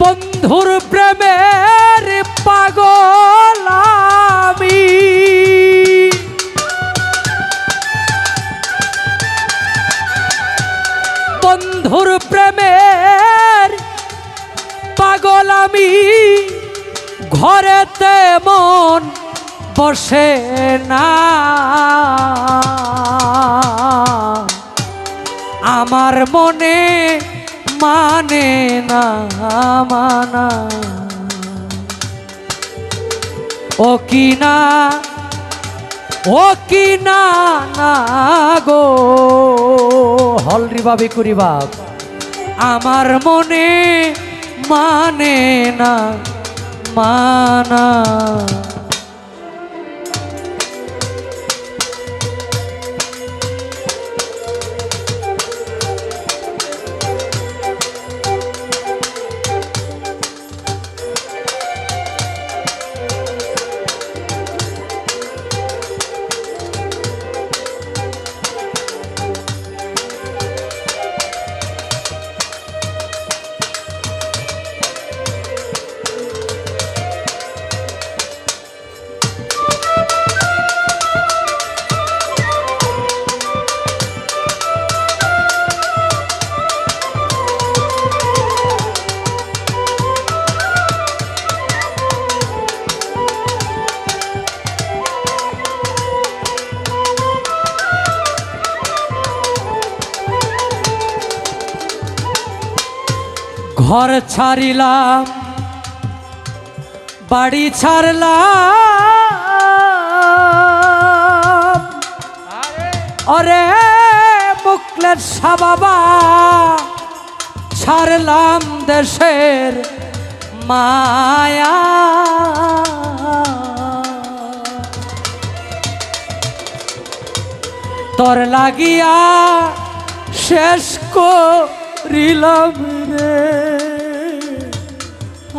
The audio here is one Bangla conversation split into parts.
বন্ধুর প্রেমের পাগল আমি। বন্ধুর প্রেমের পাগল আমি। ঘরেতে মন বসে না। আমার মনে মানে না মানা। ও কি না, ও কি না না গো। হল রিবাবি কুরিবাব আমার মনে মানে না মানা। ঘর ছাড়িলাম, বাড়ি ছাড়লাম। অরে মুকলের সাবাবা, ছাড়লাম দেশের মায়া। তোর লাগিয়া শেষ করিলাম রে।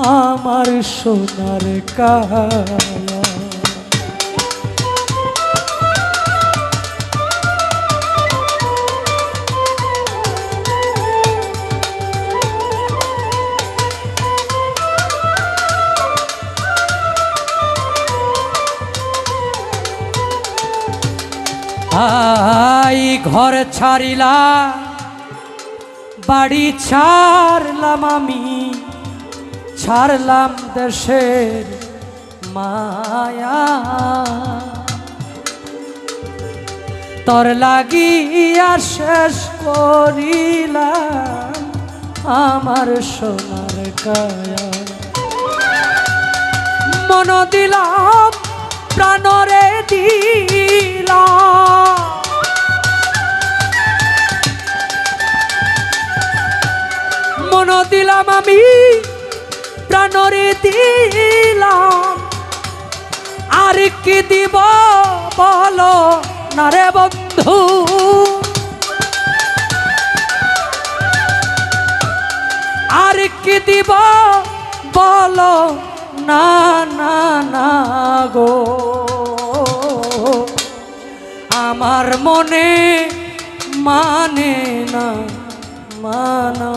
আমার সোনার কায়া আই ঘর ছাড়িলা বাড়ি ছাড়লাম আমি। ছাড়লাম দেশের মায়া। তোর লাগিয়া শেষ করিলাম আমার সোনার কায়া। মন দিলাম, প্রাণরে দিলাম। মন দিলাম আমি প্রাণরে দিলাম। আর কি দিব বলো না রে বন্ধু? আর কি দিব বলো না না না গো? আমার মনে মানে না, মানা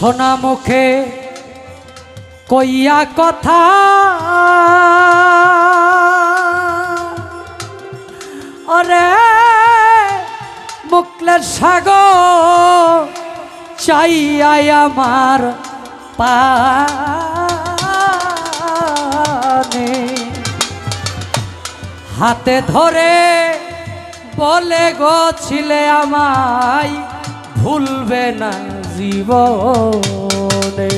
সোনা মুখে কইয়া কথা। অরে মুকলের সাগর চাইয়াই আমার পানে। হাতে ধরে বলে গো, ছিলে আমায় ভুলবে না। জীবনে।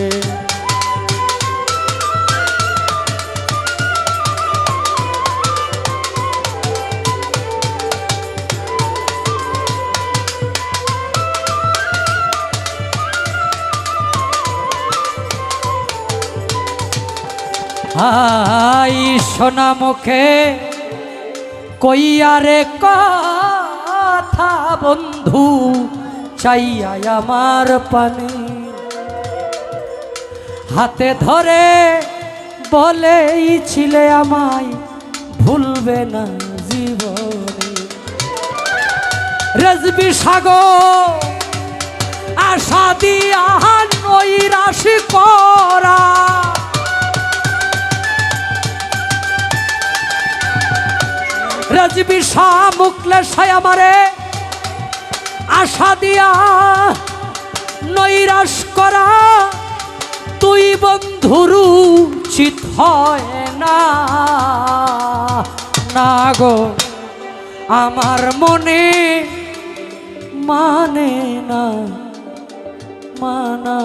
হাই সোনা মুখে কইয়ারে কথা বন্ধু চাইয়া আমার পানি। হাতে ধরে বলেই ছিলে আমায়, ভুলবে না জীবনে। রেজবি সাগর, আশা দিয়া নই রাশি করা রাজবি শাহ মুকলে সায় আমারে। আশা দিয়া নৈরাশ করা, তুই বন্ধুরু চিত হয় না। না গো, আমার মনে মানে না, মানা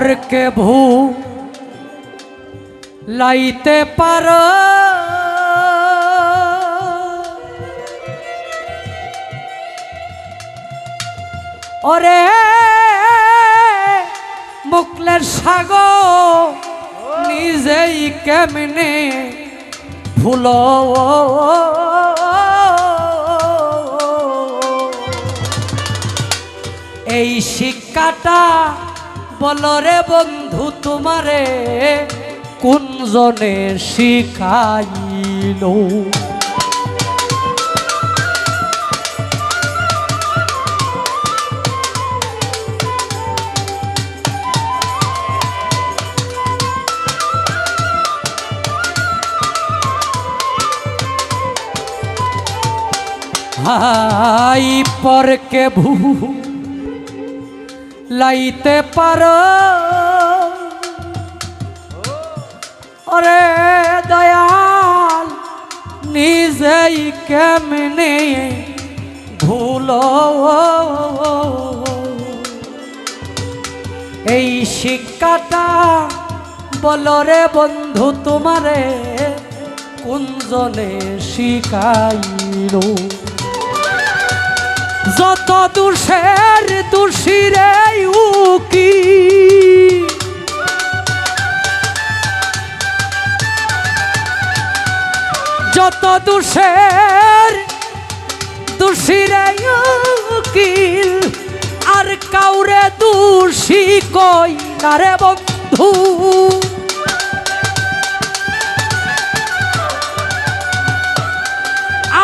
পরকে ভূ লাইতে পার ওরে মুকলের সাগর নিজেই কেমনে ভুলো এই শিক্ষাটা বলো রে বন্ধু তোমারে কোন জনে শিখাইল? হাই পরকে ভূ লাইতে পারো। ওরে দয়াল নিজেই কেমনে ভুল? এই শিক্ষাটা বলরে বন্ধু তোমারে কুঞ্জনে শিখাইল যত দুষের দুষিরে উকি। যত দুষের দুষিরে উকিল। আর কাউরে দোষী কই না রে বন্ধু?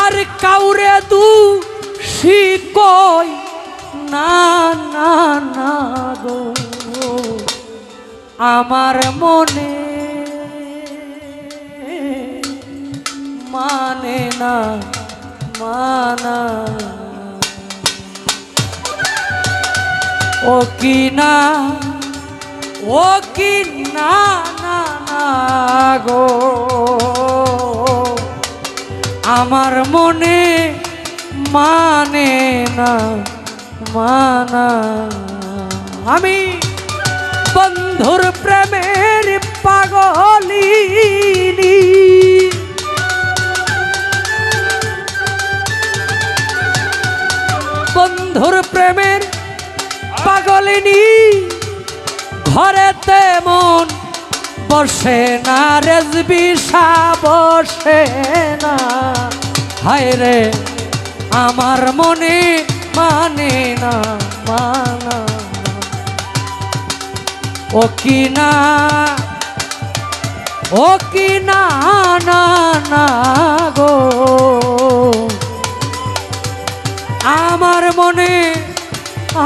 আর কাউরে দু শিকই না না না গো, আমার মনে মানে না, মানা ও কি না, ও কি না না না গো, আমার মনে মানে না, মানা। আমি বন্ধুর প্রেমের পাগলিনী বন্ধুর প্রেমের পাগলিনী ঘরেতে মন বসে না, রেজবি সা বসে না। হায় রে আমার মনে মানে না, মানা ও কি না, ও কি না না না গো। আমার মনে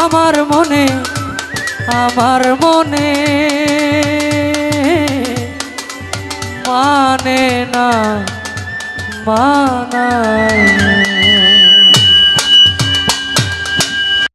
আমার মনে আমার মনে মানে না মানা